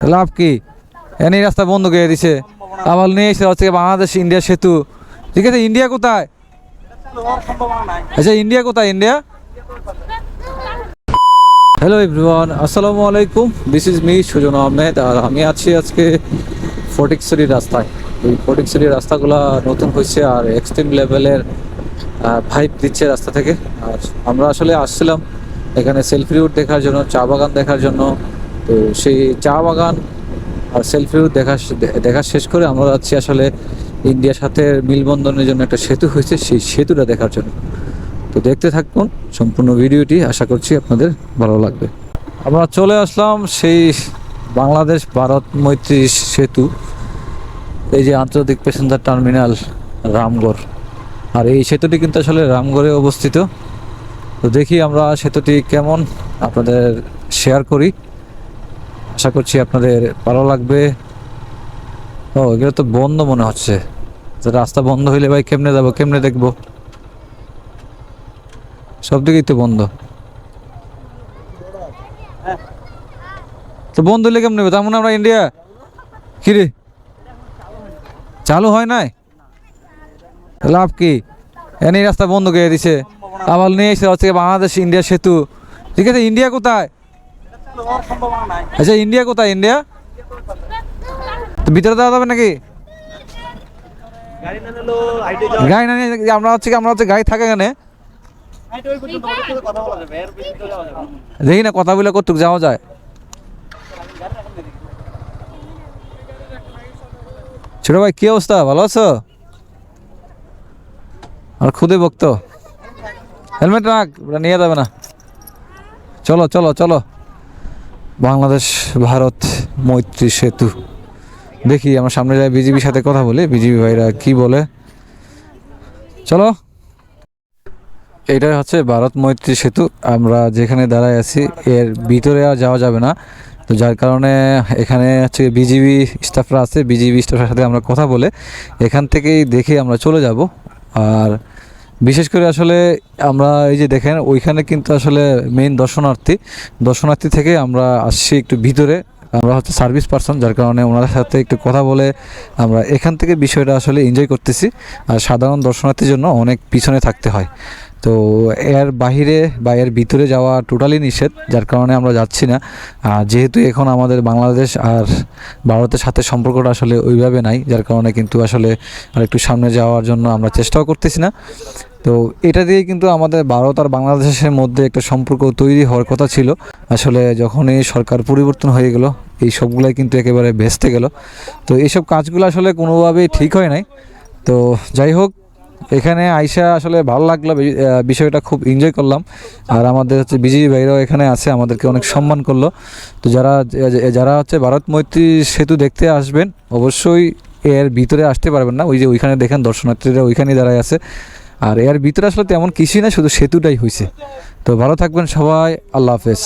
লাভ কি? এনে রাস্তা বন্ধ করে দিছে। আবার নিয়ে এসে হচ্ছে বাংলাদেশ ইন্ডিয়া সেতু। ঠিক আছে, ইন্ডিয়া কোথায়? আচ্ছা ইন্ডিয়া কোথায়, ইন্ডিয়া? হ্যালো এভরিওয়ান আসসালামু আলাইকুম। This is me Sujan Ahmed, আর আমি আছি আজকে ফটিকছড়ি রাস্তায়। এই ফটিকছড়ি রাস্তাগুলো নতুন হয়েছে আর এক্সট্রিম লেভেলের ভাইব দিচ্ছে রাস্তা থেকে। আর আমরা আসলে আসছিলাম এখানে সেলফি রুট দেখার জন্য, চা বাগান দেখার জন্য। তো সেই চা বাগান আর সেলফি রুট দেখা দেখা শেষ করে আমরা যাচ্ছি আসলে ইন্ডিয়ার সাথে মিলবন্ধনের জন্য একটা সেতু হয়েছে, সেই সেতুটা দেখার জন্য। তো দেখতে থাকুন সম্পূর্ণ ভিডিওটি, আশা করছি আপনাদের ভালো লাগবে। আমরা চলে আসলাম সেই বাংলাদেশ ভারত মৈত্রী সেতু, এই যে আন্তর্জাতিক প্যাসেঞ্জার টার্মিনাল রামগড়। আর এই সেতুটি কিন্তু আসলে রামগড়ে অবস্থিত। তো দেখি আমরা সেতুটি কেমন, আপনাদের শেয়ার করি। আশা করছি আপনাদের ভালো লাগবে। ও, এগুলো তো বন্ধ মনে হচ্ছে। রাস্তা বন্ধ হইলে ভাই কেমনে যাব, কেমনে দেখব? সব দিকেই তো বন্ধ। তো বন্ধ হলে কেমন তার মানে আমরা ইন্ডিয়া কি রে? চালু হয় নাই? লাভ কি? এনে রাস্তা বন্ধ করে দিছে। আবার নিয়ে এসে হচ্ছে বাংলাদেশ ইন্ডিয়া সেতু। ঠিক আছে ইন্ডিয়া কোথায়? আচ্ছা ইন্ডিয়া কোথায়? ইন্ডিয়া? ভিতরে দেওয়া যাবে নাকি? গাড়ি না নিয়ে আমরা হচ্ছে আমরা হচ্ছে গাড়ি থাকে এখানে? দেখি না কথা বলে কতটুক যাওয়া যায়। ছোট ভাই কি অবস্থা? ভালো আছো? আর খুদে বক্ত হেলমেট রাখ ওটা নিয়ে যাবে না। চলো চলো চলো। বাংলাদেশ, ভারত, মৈত্রী সেতু। দেখি আমরা সামনে যাই বিজিবির সাথে কথা বলি, বিজিবি ভাইরা কি বলে। চলো। এটা হচ্ছে ভারত মৈত্রী সেতু। আমরা যেখানে দাঁড়ায় আছি, এর ভিতরে আর যাওয়া যাবে না। তো যার কারণে এখানে হচ্ছে বিজিবি স্টাফরা আছে, বিজিবি স্টাফের সাথে আমরা কথা বলে এখান থেকেই দেখে আমরা চলে যাব। আর বিশেষ করে আসলে আমরা এই যে দেখেন, ওইখানে কিন্তু আসলে মেইন দর্শনার্থী। দর্শনার্থী থেকে আমরা আসছি একটু ভিতরে। আমরা হচ্ছে সার্ভিস পার্সন যার কারণে ওনার সাথে একটু কথা বলে আমরা এখান থেকে বিষয়টা আসলে এনজয় করতেছি। আর সাধারণ দর্শনার্থীর জন্য অনেক পিছনে থাকতে হয়। তো এর বাহিরে বা এর ভিতরে যাওয়া টোটালি নিষেধ, যার কারণে আমরা যাচ্ছি না। যেহেতু এখন আমাদের বাংলাদেশ আর ভারতের সাথে সম্পর্কটা আসলে ওইভাবে নাই, যার কারণে কিন্তু আসলে আর একটু সামনে যাওয়ার জন্য আমরা চেষ্টাও করতেছি না। তো এটা দিয়ে কিন্তু আমাদের ভারত আর বাংলাদেশের মধ্যে একটা সম্পর্ক তৈরি হওয়ার কথা ছিল। আসলে যখনই সরকার পরিবর্তন হয়ে গেল, এই সবগুলাই কিন্তু একেবারে ভেস্তে গেল। তো এইসব কাজগুলো আসলে কোনোভাবেই ঠিক হয় নাই। তো যাই হোক এখানে আইসা আসলে ভালো লাগল বিষয়টা খুব এনজয় করলাম। আর আমাদের হচ্ছে বিজেপি ভাইরাও এখানে আছে, আমাদেরকে অনেক সম্মান করল। তো যারা যারা হচ্ছে ভারত মৈত্রী সেতু দেখতে আসবেন, অবশ্যই এর ভিতরে আসতে পারবেন না। ওই যে ওইখানে দেখেন দর্শনার্থীরা ওইখানেই দাঁড়ায় আছে। আর এর ভিতরে আসলে তেমন কিছুই না শুধু সেতুটাই হয়েছে তো ভালো থাকবেন সবাই, আল্লাহ হাফেজ।